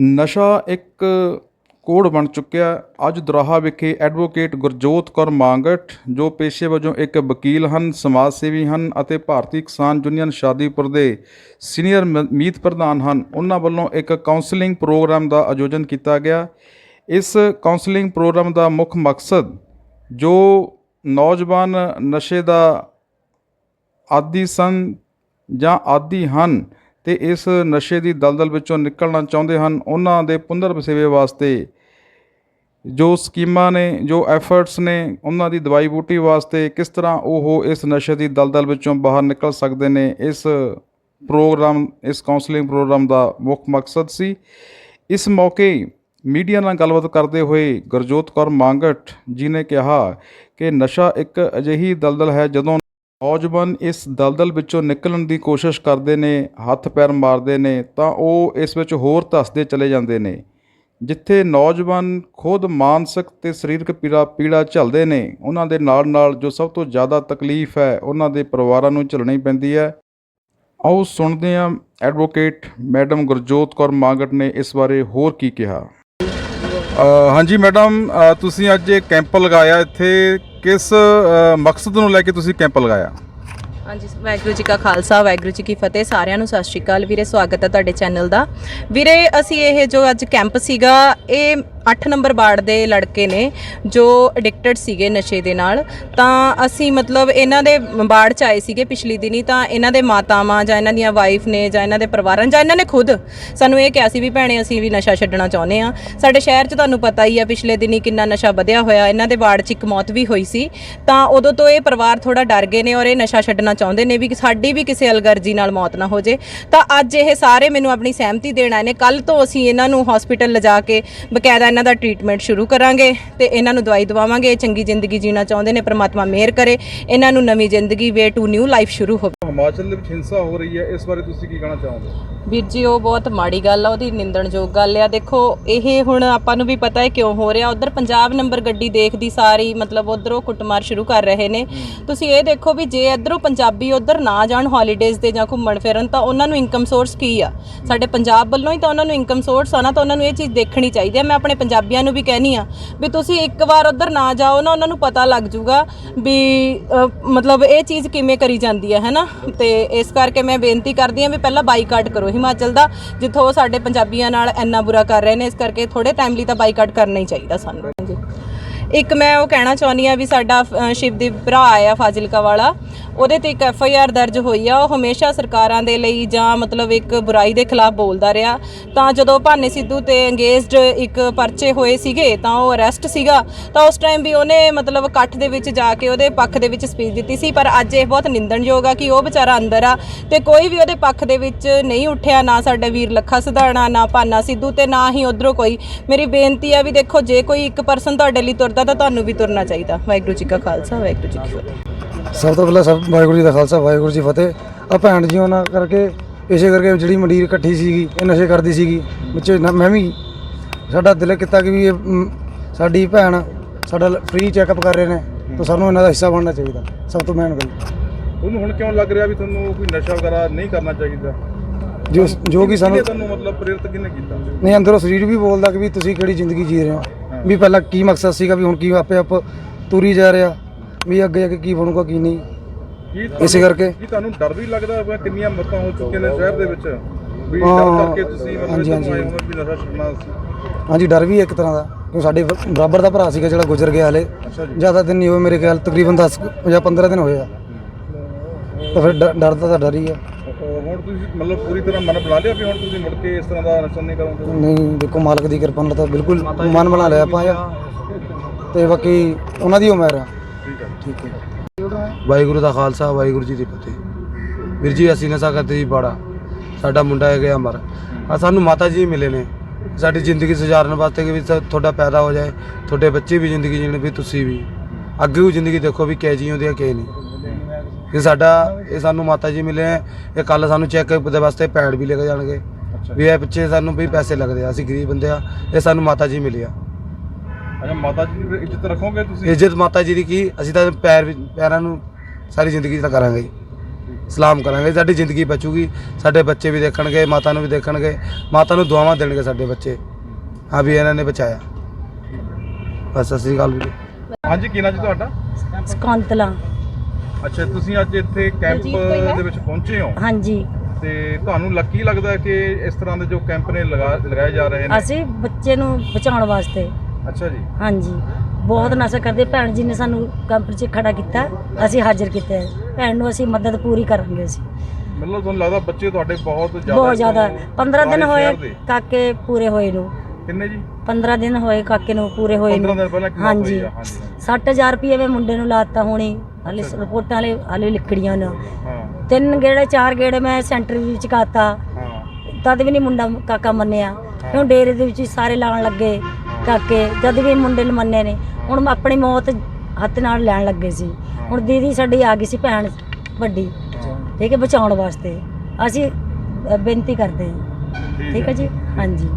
ਨਸ਼ਾ ਇੱਕ ਕੋੜ ਬਣ ਚੁੱਕਿਆ। ਅੱਜ ਦੁਰਾਹਾ ਵਿਖੇ ਐਡਵੋਕੇਟ ਗੁਰਜੋਤ ਕੌਰ ਮਾਂਗਟ ਜੋ ਪੇਸ਼ੇ ਵਜੋਂ ਇੱਕ ਵਕੀਲ ਹਨ, ਸਮਾਜ ਸੇਵੀ ਹਨ ਅਤੇ ਭਾਰਤੀ ਕਿਸਾਨ ਯੂਨੀਅਨ ਸ਼ਾਦੀਪੁਰ ਦੇ ਸੀਨੀਅਰ ਮ- ਮੀਤ ਪ੍ਰਧਾਨ ਹਨ। ਉਹਨਾਂ ਵੱਲੋਂ ਇੱਕ ਕਾਉਂਸਲਿੰਗ ਪ੍ਰੋਗਰਾਮ ਦਾ ਆਯੋਜਨ ਕੀਤਾ ਗਿਆ। ਇਸ ਕਾਉਂਸਲਿੰਗ ਪ੍ਰੋਗਰਾਮ ਦਾ ਮੁੱਖ ਮਕਸਦ ਜੋ ਨੌਜਵਾਨ ਨਸ਼ੇ ਦਾ ਆਦੀ ਸਨ ਜਾਂ ਆਦੀ ਹਨ ਤੇ ਇਸ ਨਸ਼ੇ ਦੀ ਦਲਦਲ ਵਿੱਚੋਂ ਨਿਕਲਣਾ ਚਾਹੁੰਦੇ ਹਨ। ਉਹਨਾਂ ਦੇ ਪੁਨਰ ਵਸੇਵੇ ਵਾਸਤੇ ਜੋ ਸਕੀਮਾਂ ਨੇ, ਜੋ ਐਫਰਟਸ ਨੇ, ਉਹਨਾਂ ਦੀ ਦਵਾਈ ਬੂਟੀ ਵਾਸਤੇ ਕਿਸ ਤਰ੍ਹਾਂ ਉਹ ਇਸ ਨਸ਼ੇ ਦੀ ਦਲਦਲ ਵਿੱਚੋਂ ਬਾਹਰ ਨਿਕਲ ਸਕਦੇ ਨੇ, ਇਸ ਪ੍ਰੋਗਰਾਮ, ਇਸ ਕਾਉਂਸਲਿੰਗ ਪ੍ਰੋਗਰਾਮ ਦਾ ਮੁੱਖ ਮਕਸਦ ਸੀ। ਇਸ ਮੌਕੇ ਮੀਡੀਆ ਨਾਲ ਗੱਲਬਾਤ ਕਰਦੇ ਹੋਏ ਗੁਰਜੋਤ ਕੌਰ ਮਾਂਗਟ ਜੀ ਨੇ ਕਿਹਾ ਕਿ ਨਸ਼ਾ ਇੱਕ ਅਜਿਹੀ ਦਲਦਲ ਹੈ ਜਦੋਂ ਨੌਜਵਾਨ ਇਸ ਦਲਦਲ ਵਿੱਚੋਂ ਨਿਕਲਣ ਦੀ ਕੋਸ਼ਿਸ਼ ਕਰਦੇ ਨੇ, ਹੱਥ ਪੈਰ ਮਾਰਦੇ ਨੇ, ਤਾਂ ਉਹ ਇਸ ਵਿੱਚ ਹੋਰ ਧੱਸਦੇ ਚਲੇ ਜਾਂਦੇ ਨੇ। ਜਿੱਥੇ ਨੌਜਵਾਨ ਖੁਦ ਮਾਨਸਿਕ ਤੇ ਸਰੀਰਕ ਪੀੜਾ ਪੀੜਾ ਝੱਲਦੇ ਨੇ, ਉਹਨਾਂ ਦੇ ਨਾਲ ਨਾਲ ਜੋ ਸਭ ਤੋਂ ਜ਼ਿਆਦਾ ਤਕਲੀਫ ਹੈ, ਉਹਨਾਂ ਦੇ ਪਰਿਵਾਰਾਂ ਨੂੰ ਝੱਲਣੀ ਪੈਂਦੀ ਹੈ। ਆਓ ਸੁਣਦੇ ਹਾਂ ਐਡਵੋਕੇਟ ਮੈਡਮ ਗੁਰਜੋਤ ਕੌਰ ਮਾਂਗਟ ਨੇ ਇਸ ਬਾਰੇ ਹੋਰ ਕੀ ਕਿਹਾ। ਹਾਂਜੀ ਮੈਡਮ ਤੁਸੀਂ ਅੱਜ ਇਹ ਕੈਂਪ ਲਗਾਇਆ ਇੱਥੇ ਕਿਸ ਮਕਸਦ ਨੂੰ ਲੈ ਕੇ ਤੁਸੀਂ ਕੈਂਪ ਲਗਾਇਆ? ਹਾਂਜੀ, ਵਾਹਿਗੁਰੂ ਜੀ ਕਾ ਖਾਲਸਾ, ਵਾਹਿਗੁਰੂ ਜੀ ਕੀ ਫਤਿਹ। ਸਾਰਿਆਂ ਨੂੰ ਸਤਿ ਸ਼੍ਰੀ ਅਕਾਲ। ਵੀਰੇ, ਸਵਾਗਤ ਹੈ ਤੁਹਾਡੇ ਚੈਨਲ ਦਾ। ਵੀਰੇ, ਅਸੀਂ ਇਹ ਜੋ ਅੱਜ ਕੈਂਪ ਸੀਗਾ, ਇਹ 8 ਨੰਬਰ ਵਾਰਡ ਦੇ ਲੜਕੇ ਨੇ ਜੋ ਐਡਿਕਟਡ ਸੀਗੇ ਨਸ਼ੇ ਦੇ ਨਾਲ, ਤਾਂ ਅਸੀਂ ਮਤਲਬ ਇਹਨਾਂ ਦੇ ਵਾਰਡ ਚ ਆਏ ਸੀਗੇ ਪਿਛਲੀ ਦਿਨੀ, ਤਾਂ ਇਹਨਾਂ ਦੇ ਮਾਤਾਵਾਂ ਜਾਂ ਇਹਨਾਂ ਦੀਆਂ ਵਾਈਫ ਨੇ ਜਾਂ ਇਹਨਾਂ ਦੇ ਪਰਿਵਾਰਾਂ ਜਾਂ ਇਹਨਾਂ ਨੇ ਖੁਦ ਸਾਨੂੰ ਇਹ ਕਿਹਾ ਸੀ ਵੀ ਭੈਣੇ ਅਸੀਂ ਵੀ ਨਸ਼ਾ ਛੱਡਣਾ ਚਾਹੁੰਦੇ ਆ ਸਾਡੇ ਸ਼ਹਿਰ 'ਚ ਤੁਹਾਨੂੰ ਪਤਾ ਹੀ ਆ ਪਿਛਲੇ ਦਿਨੀ ਕਿੰਨਾ ਨਸ਼ਾ ਵਧਿਆ ਹੋਇਆ, ਇਹਨਾਂ ਦੇ ਵਾਰਡ 'ਚ ਇੱਕ ਮੌਤ ਵੀ ਹੋਈ ਸੀ। ਤਾਂ ਉਦੋਂ ਤੋਂ ਇਹ ਪਰਿਵਾਰ ਥੋੜਾ ਡਰ ਗਏ ਨੇ ਔਰ ਇਹ ਨਸ਼ਾ ਛੱਡਣਾ ਚਾਹੁੰਦੇ ਨੇ ਵੀ ਸਾਡੀ ਵੀ ਕਿਸੇ ਅਲਗਰਜੀ ਨਾਲ ਮੌਤ ਨਾ ਹੋ ਜੇ। ਤਾਂ ਅੱਜ ਇਹ ਸਾਰੇ ਮੈਨੂੰ ਆਪਣੀ ਸਹਿਮਤੀ ਦੇਣ ਆਏ ਨੇ ਕੱਲ ਤੋਂ ਅਸੀਂ ਇਹਨਾਂ ਨੂੰ ਹਸਪੀਟਲ ਲਿਜਾ ਕੇ ਬਕਾਇਦਾ ਇਹਨਾਂ ਦਾ ਟ੍ਰੀਟਮੈਂਟ ਸ਼ੁਰੂ ਕਰਾਂਗੇ ਤੇ ਇਹਨਾਂ ਨੂੰ ਦਵਾਈ ਦਵਾਵਾਂਗੇ ਇਹ ਚੰਗੀ ਜ਼ਿੰਦਗੀ ਜੀਣਾ ਚਾਹੁੰਦੇ ਨੇ ਪ੍ਰਮਾਤਮਾ ਮਿਹਰ ਕਰੇ। ਇਹਨਾਂ ਨੂੰ ਨਵੀਂ ਜ਼ਿੰਦਗੀ ਵੇ ਟੂ ਨਿਊ ਲਾਈਫ ਸ਼ੁਰੂ ਹੋਵੇ। ਹਿਮਾਚਲ ਦੇ ਵਿੱਚ ਹਿੰਸਾ ਹੋ ਰਹੀ ਹੈ ਇਸ ਬਾਰੇ ਤੁਸੀਂ ਕੀ ਕਹਿਣਾ ਚਾਹੋਗੇ? ਵੀਰ ਜੀ ਉਹ ਬਹੁਤ ਮਾੜੀ ਗੱਲ ਆ ਉਹਦੀ ਨਿੰਦਣਯੋਗ ਗੱਲ ਆ। ਦੇਖੋ ਇਹ ਹੁਣ ਆਪਾਂ ਨੂੰ ਵੀ ਪਤਾ ਹੈ ਕਿਉਂ ਹੋ ਰਿਹਾ। ਉਧਰ ਪੰਜਾਬ ਨੰਬਰ ਗੱਡੀ ਦੇਖਦੀ ਸਾਰੀ ਮਤਲਬ ਉਧਰੋਂ ਕੁੱਟਮਾਰ ਸ਼ੁਰੂ ਕਰ ਰਹੇ ਨੇ। ਤੁਸੀਂ ਇਹ ਦੇਖੋ ਵੀ ਜੇ ਇਧਰੋਂ ਪੰਜਾਬੀ ਉਧਰ ਨਾ ਜਾਣ ਹੌਲੀਡੇਜ਼ ਤੇ ਜਾਂ ਘੁੰਮਣ ਫਿਰਨ ਤਾਂ ਉਹਨਾਂ ਨੂੰ ਇਨਕਮ ਸੋਰਸ ਕੀ ਆ? ਸਾਡੇ ਪੰਜਾਬ ਵੱਲੋਂ ਹੀ ਤਾਂ ਉਹਨਾਂ ਨੂੰ ਇਨਕਮ ਸੋਰਸ ਆ ਨਾ ਤਾਂ ਉਹਨਾਂ ਨੂੰ ਇਹ ਚੀਜ਼ ਦੇਖਣੀ ਚਾਹੀਦੀ ਹੈ ਮੈਂ ਆਪਣੇ ਪੰਜਾਬੀਆਂ ਨੂੰ ਵੀ ਕਹਿਨੀ ਆ ਵੀ ਤੁਸੀਂ ਇੱਕ ਵਾਰ ਉਧਰ ਨਾ ਜਾਓ ਨਾ ਉਹਨਾਂ ਨੂੰ ਪਤਾ ਲੱਗ ਜਾਊਗਾ ਵੀ ਮਤਲਬ ਇਹ ਚੀਜ਼ ਕਿਵੇਂ ਕਰੀ ਜਾਂਦੀ ਹੈ ਹੈਨਾ? ਤੇ ਇਸ ਕਰਕੇ ਮੈਂ ਬੇਨਤੀ ਕਰਦੀ ਹਾਂ ਵੀ ਪਹਿਲਾਂ ਬਾਈਕਾਟ ਕਰੋ ਹਿਮਾਚਲ ਦਾ ਜਿੱਥੋਂ ਉਹ ਸਾਡੇ ਪੰਜਾਬੀਆਂ ਨਾਲ ਇੰਨਾ ਬੁਰਾ ਕਰ ਰਹੇ ਨੇ ਇਸ ਕਰਕੇ ਥੋੜੇ ਟਾਈਮ ਲਈ ਤਾਂ ਬਾਈਕਾਟ ਕਰਨਾ ਹੀ ਚਾਹੀਦਾ ਸਾਨੂੰ। ਹਾਂਜੀ ਇੱਕ ਮੈਂ ਉਹ ਕਹਿਣਾ ਚਾਹੁੰਦੀ ਆ ਵੀ ਸਾਡਾ ਅ, ਸ਼ਿਵਦੀਪ ਭਰਾ ਆਇਆ ਫਾਜ਼ਿਲਕਾ ਵਾਲਾ ਉਹਦੇ ਤੇ ਇੱਕ ਐਫ ਆਈ ਆਰ ਦਰਜ ਹੋਈ ਆ। ਉਹ ਹਮੇਸ਼ਾ ਸਰਕਾਰਾਂ ਦੇ ਲਈ ਜਾਂ ਮਤਲਬ ਇੱਕ ਬੁਰਾਈ ਦੇ ਖਿਲਾਫ ਬੋਲਦਾ ਰਿਹਾ। ਤਾਂ ਜਦੋਂ ਭਾਨੇ ਸਿੱਧੂ ਤੇ ਅੰਗੇਜਡ ਇੱਕ ਪਰਚੇ ਹੋਏ ਸੀਗੇ, ਤਾਂ ਉਹ ਅਰੈਸਟ ਸੀਗਾ। ਤਾਂ ਉਸ ਟਾਈਮ ਵੀ ਉਹਨੇ ਮਤਲਬ ਇਕੱਠ ਦੇ ਵਿੱਚ ਜਾ ਕੇ ਉਹਦੇ ਪੱਖ ਦੇ ਵਿੱਚ ਸਪੀਚ ਦਿੱਤੀ ਸੀ। ਪਰ ਅੱਜ ਇਹ ਬਹੁਤ ਨਿੰਦਣਯੋਗ ਆ ਕਿ ਉਹ ਵਿਚਾਰਾ ਅੰਦਰ ਆ ਤੇ ਕੋਈ ਵੀ ਉਹਦੇ ਪੱਖ ਦੇ ਵਿੱਚ ਨਹੀਂ ਉੱਠਿਆ, ਨਾ ਸਾਡਾ ਵੀਰ ਲੱਖਾ ਸਿਧਾਣਾ, ਨਾ ਭਾਨਾ ਸਿੱਧੂ ਤੇ ਨਾ ਹੀ ਉਧਰੋਂ ਕੋਈ। ਮੇਰੀ ਬੇਨਤੀ ਆ ਵੀ ਦੇਖੋ, ਜੇ ਕੋਈ ਇੱਕ ਪਰਸਨ ਤੁਹਾਡੇ ਲਈ ਤੁਰਦਾ ਤਾਂ ਤੁਹਾਨੂੰ ਵੀ ਤੁਰਨਾ ਚਾਹੀਦਾ। ਵਾਹਿਗੁਰੂ ਜੀ ਕਾ ਖਾਲਸਾ, ਵਾਹਿਗੁਰੂ ਜੀ ਕੀ ਫਤਿਹ। ਸਭ ਤੋਂ ਪਹਿਲਾਂ ਸਭ ਵਾਹਿਗੁਰੂ ਜੀ ਦਾ ਖਾਲਸਾ ਵਾਹਿਗੁਰੂ ਜੀ ਫਤਿਹ। ਆ ਭੈਣ ਜੀ ਉਹਨਾਂ ਕਰਕੇ ਇਸੇ ਕਰਕੇ ਜਿਹੜੀ ਮੰਡੀਰ ਇਕੱਠੀ ਸੀਗੀ ਇਹ ਨਸ਼ੇ ਕਰਦੀ ਸੀਗੀ। ਵਿੱਚ ਨਾ- ਮੈਂ ਵੀ ਸਾਡਾ ਦਿਲ ਕੀਤਾ ਕਿ ਵੀ ਇਹ ਮ, ਸਾਡੀ ਭੈਣ ਸਾਡਾ ਫ੍ਰੀ ਚੈੱਕਅਪ ਕਰ ਰਹੇ ਨੇ ਤਾਂ ਸਾਨੂੰ ਇਹਨਾਂ ਦਾ ਹਿੱਸਾ ਬਣਨਾ ਚਾਹੀਦਾ ਸਭ ਤੋਂ ਮੇਨ ਗੱਲ। ਤੁਹਾਨੂੰ ਹੁਣ ਕਿਉਂ ਲੱਗ ਰਿਹਾ ਵੀ ਤੁਹਾਨੂੰ ਕੋਈ ਨਸ਼ਾ ਵਗੈਰਾ ਨਹੀਂ ਕਰਨਾ ਚਾਹੀਦਾ? ਜੋ ਜੋ ਕਿ ਸਾਨੂੰ ਕਿਹਨੇ ਤੁਹਾਨੂੰ ਮਤਲਬ ਪ੍ਰੇਰਿਤ ਕਿਹਨੇ ਕੀਤਾ ਨਹੀਂ ਅੰਦਰੋਂ ਸਰੀਰ ਵੀ ਬੋਲਦਾ ਕਿ ਵੀ ਤੁਸੀਂ ਕਿਹੜੀ ਜ਼ਿੰਦਗੀ ਜੀ ਰਹੇ ਹੋ। ਵੀ ਪਹਿਲਾਂ ਕੀ ਮਕਸਦ ਸੀਗਾ ਵੀ ਹੁਣ ਕੀ ਆਪੇ ਆਪ ਤੁਰੀ ਜਾ ਰਿਹਾ। ਵੀ ਅੱਗੇ ਅੱਗੇ ਕੀ ਬਣੂਗਾ ਕੀ ਨਹੀਂ। ਕੀ ਇਸੇ ਕਰਕੇ। ਕੀ ਤੁਹਾਨੂੰ ਡਰ ਵੀ ਲੱਗਦਾ ਹੋਇਆ ਕਿੰਨੀਆਂ ਮੌਤਾਂ ਹੋ ਚੁੱਕੀਆਂ ਨੇ ਸ਼ਹਿਰ ਦੇ ਵਿੱਚ? ਵੀ ਹਾਂ, ਡਰ ਕਰਕੇ ਤੁਸੀਂ ਮਤਲਬ ਹਾਂਜੀ, ਇੱਥੋਂ ਆਏ ਹਾਂਜੀ। ਹੋ ਵੀ ਨਸ਼ਾ ਛੱਡਣਾ ਸੀ। ਹਾਂਜੀ ਡਰ ਵੀ ਹੈ ਇੱਕ ਤਰ੍ਹਾਂ ਦਾ। ਕਿਉਂ ਸਾਡੇ ਬਰਾਬਰ ਦਾ ਭਰਾ ਸੀਗਾ ਜਿਹੜਾ ਗੁਜ਼ਰ ਗਿਆ ਹਲੇ। ਅੱਛਾ ਜੀ। ਜ਼ਿਆਦਾ ਦਿਨ ਨਹੀਂ ਹੋਏ ਮੇਰੇ ਖਿਆਲ ਤਕਰੀਬਨ 10 ਜਾਂ 15 ਦਿਨ ਹੋਏ ਆ। ਤਾਂ ਫਿਰ ਡ- ਡਰ ਤਾਂ ਤਾਂ ਡਰ ਹੀ। ਆ ਅਹ ਹੁਣ ਤੁਸੀਂ ਮਤਲਬ ਪੂਰੀ ਤਰ੍ਹਾਂ ਮਨ ਬਣਾ ਲਿਆ ਵੀ ਹੁਣ ਤੁਸੀਂ ਮੁੜ ਕੇ ਇਸ ਤਰ੍ਹਾਂ ਦਾ ਨਸ਼ਾ ਨਹੀਂ ਕਰੋਗੇ? ਨਹੀਂ ਦੇਖੋ ਮਾਲਕ ਦੀ ਕਿਰਪਾ ਨਾਲ ਤਾਂ ਬਿਲਕੁਲ ਮਨ ਬਣਾ ਲਿਆ ਆਪਾਂ ਆ। ਤੇ ਬਾਕੀ ਉਹਨਾਂ ਦੀ ਉਮਰ ਆ। ਠੀਕ ਹੈ। ਠੀਕ ਹੈ ਵਾਹਿਗੁਰੂ ਦਾ ਖਾਲਸਾ ਵਾਹਿਗੁਰੂ ਜੀ ਦੀ ਫਤਿਹ। ਵੀਰ ਜੀ ਅਸੀਂ ਨਸ਼ਾ ਕਰਦੇ ਸੀ ਬੜਾ ਸਾਡਾ ਮੁੰਡਾ ਹੈ ਗਿਆ ਮਰ ਆ ਸਾਨੂੰ ਮਾਤਾ ਜੀ ਮਿਲੇ ਨੇ। ਸਾਡੀ ਜ਼ਿੰਦਗੀ ਸੁਧਾਰਨ ਵਾਸਤੇ ਕਿ ਵੀ ਤੁਹਾਡਾ ਪੈਦਾ ਹੋ ਜਾਏ। ਤੁਹਾਡੇ ਬੱਚੇ ਵੀ ਜ਼ਿੰਦਗੀ ਜੀਣ ਵੀ ਤੁਸੀਂ ਵੀ। ਅੱਗੇ ਵੀ ਜ਼ਿੰਦਗੀ ਦੇਖੋ ਵੀ ਕਿਹ ਜੀ ਹੁੰਦੀ ਹੈ ਕਿਹ ਨਹੀਂ। ਕਿ ਸਾਡਾ ਇਹ ਸਾਨੂੰ ਮਾਤਾ ਜੀ ਮਿਲੇ ਹੈ ਇਹ ਕੱਲ ਸਾਨੂੰ ਚੈੱਕਅਪ ਦੇ ਵਾਸਤੇ ਪੈਡ ਵੀ ਲੈ ਕੇ ਜਾਣਗੇ। ਵੀ ਇਹ ਪਿੱਛੇ ਸਾਨੂੰ ਵੀ ਪੈਸੇ ਲੱਗਦੇ ਆ। ਅਸੀਂ ਗਰੀਬ ਬੰਦੇ ਆ। ਇਹ ਸਾਨੂੰ ਮਾਤਾ ਜੀ ਮਿਲੇ ਆ। ਅੱਛਾ ਮਾਤਾ ਜੀ ਦੀ ਫਿਰ ਇੱਜ਼ਤ ਰੱਖੋਗੇ ਤੁਸੀਂ? ਇੱਜ਼ਤ ਮਾਤਾ ਜੀ ਦੀ ਕੀ? ਅਸੀਂ ਤਾਂ ਪੈਰ ਪੈਰਾਂ ਨੂੰ ਸਾਰੀ ਜ਼ਿੰਦਗੀ ਤਾਂ ਕਰਾਂਗੇ ਜੀ। ਸਲਾਮ ਕਰਾਂਗੇ। ਸਾਡੀ ਜ਼ਿੰਦਗੀ ਬਚੂਗੀ। ਸਾਡੇ ਬੱਚੇ ਵੀ ਦੇਖਣਗੇ ਮਾਤਾ ਨੂੰ ਵੀ ਦੇਖਣਗੇ। ਮਾਤਾ ਨੂੰ ਦੁਆਵਾਂ ਦੇਣਗੇ ਸਾਡੇ ਬੱਚੇ। ਹਾਂ ਵੀ ਇਹਨਾਂ ਨੇ ਬਚਾਇਆ। ਬਸ ਸਤਿ ਸ਼੍ਰੀ ਅਕਾਲ ਵੀਰੇ। ਹਾਂਜੀ ਕੀ ਨਾਂ ਜੀ ਤੁਹਾਡਾ? ਸਕੰਤਲਾ। ਅੱਛਾ ਤੁਸੀਂ ਅੱਜ ਇੱਥੇ ਕੈਂਪ ਦੇ ਵਿੱਚ ਪਹੁੰਚੇ ਹੋ? ਹਾਂਜੀ। ਤੇ ਤੁਹਾਨੂੰ ਲੱਕੀ ਲੱਗਦਾ ਹੈ ਕਿ ਇਸ ਤਰ੍ਹਾਂ ਦੇ ਜੋ ਕੈਂਪ ਨੇ ਲਗਾ ਲਗਾਏ ਜਾ ਰਹੇ ਨੇ? ਅਸੀਂ ਬੱਚੇ ਨੂੰ ਬਚਾਉਣ ਵਾਸਤੇ ਅੱਛਾ ਜੀ। ਹਾਂਜੀ। ਬਹੁਤ ਨਸ਼ਾ ਕਰਦੇ। ਭੈਣ ਜੀ ਨੇ ਸਾਨੂੰ ਕੈਂਪ 'ਚ ਖੜਾ ਕੀਤਾ। ਅਸੀਂ ਹਾਜ਼ਰ ਕੀਤਾ। ਹੈ। ਭੈਣ ਨੂੰ ਅਸੀਂ ਮਦਦ ਪੂਰੀ ਕਰਾਂਗੇ ਅਸੀਂ। ਮਤਲਬ ਤੁਹਾਨੂੰ ਲੱਗਦਾ ਬੱਚੇ ਤੁਹਾਡੇ ਬਹੁਤ ਜ਼ਿਆਦਾ ਬਹੁਤ ਜ਼ਿਆਦਾ। 15 ਦਿਨ ਹੋਏ ਦੇ। ਕਾਕੇ ਪੂਰੇ ਹੋਏ ਨੂੰ। ਕਿੰਨੇ ਜੀ? 15 ਦਿਨ ਹੋਏ ਕਾਕੇ ਨੂੰ ਪੂਰੇ ਹੋਏ 15 ਨੂੰ ਦਿਨ ਪਹਿਲਾਂ ਕੀ ਬਾਤ ਹਾਂਜੀ। ਹੋਈ ਆ ਹਾਂਜੀ। 60000 ਰੁਪਏ ਵੇ ਮੁੰਡੇ ਨੂੰ ਲਾਤਾ ਹੋਣੀ। ਹਲੇ ਰਿਪੋਰਟਾਂ ਵਾਲੇ ਹਲੇ ਲਿਖੜੀਆਂ ਨੇ। ਹਾਂ। ਤਿੰਨ ਗੇੜੇ ਚਾਰ ਗੇੜੇ ਮੈਂ ਸੈਂਟਰ ਵਿੱਚ ਕਾਤਾ। ਹਾਂ। ਤਦ ਵੀ ਨਹੀਂ ਮੁੰਡਾ ਕਾਕਾ ਮੰਨਿਆ। ਹੁਣ ਡੇਰੇ ਦੇ ਵਿੱਚ ਹੀ ਸਾਰੇ ਲਾਉਣ ਲੱਗੇ। ਕਾਕੇ ਜਦ ਵੀ ਮੁੰਡੇ ਨੂੰ ਮੰਨੇ ਨੇ ਹੁਣ ਆਪਣੀ ਮੌਤ ਹੱਥ ਨਾਲ ਲੈਣ ਲੱਗੇ ਸੀ। ਹੁਣ ਦੀਦੀ ਸਾਡੀ ਆ ਗਈ ਸੀ ਭੈਣ ਵੱਡੀ ਠੀਕ ਹੈ ਬਚਾਉਣ ਵਾਸਤੇ। ਅਸੀਂ ਬੇਨਤੀ ਕਰਦੇ ਹਾਂ। ਠੀਕ ਹੈ। ਜੀ? ਹਾਂਜੀ।